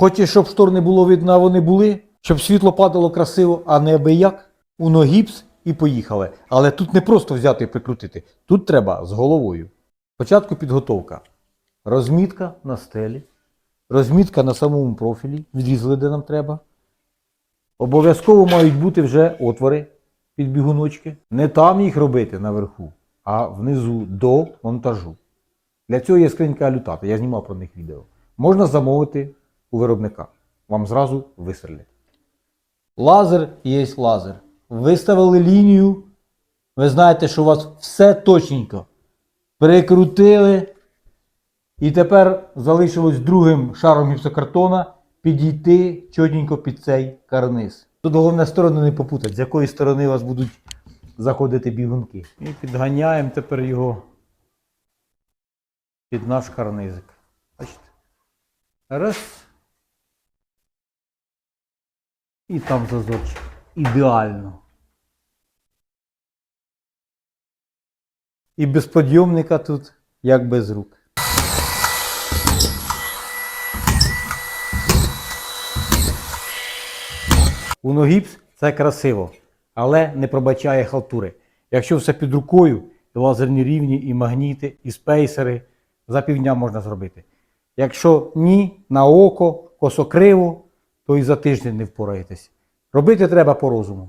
Хочеш, щоб штор не було видно, а вони були, щоб світло падало красиво, а не аби як. Уно гіпс і поїхали. Але тут не просто взяти і прикрутити. Тут треба з головою. Спочатку підготовка. Розмітка на стелі, розмітка на самому профілі, відрізали, де нам треба. Обов'язково мають бути вже отвори під бігуночки. Не там їх робити наверху, а внизу до монтажу. Для цього є скринька алютата, я знімав про них відео. Можна замовити у виробника. Вам зразу вистрелять. Лазер є лазер. Виставили лінію. Ви знаєте, що у вас все точненько. Прикрутили. І тепер залишилось другим шаром гіпсокартона підійти чотенько під цей карниз. Тут головне сторони не попутати, з якої сторони у вас будуть заходити бігунки. І підганяємо тепер його під наш карнизик. Бачите? Раз. І там зазорчик. Ідеально. І без підйомника тут, як без рук. Уногіпс це красиво, але не пробачає халтури. Якщо все під рукою, і лазерні рівні, і магніти, і спейсери, за півдня можна зробити. Якщо ні, на око, косокриво, то і за тиждень не впораєтесь. Робити треба по розуму.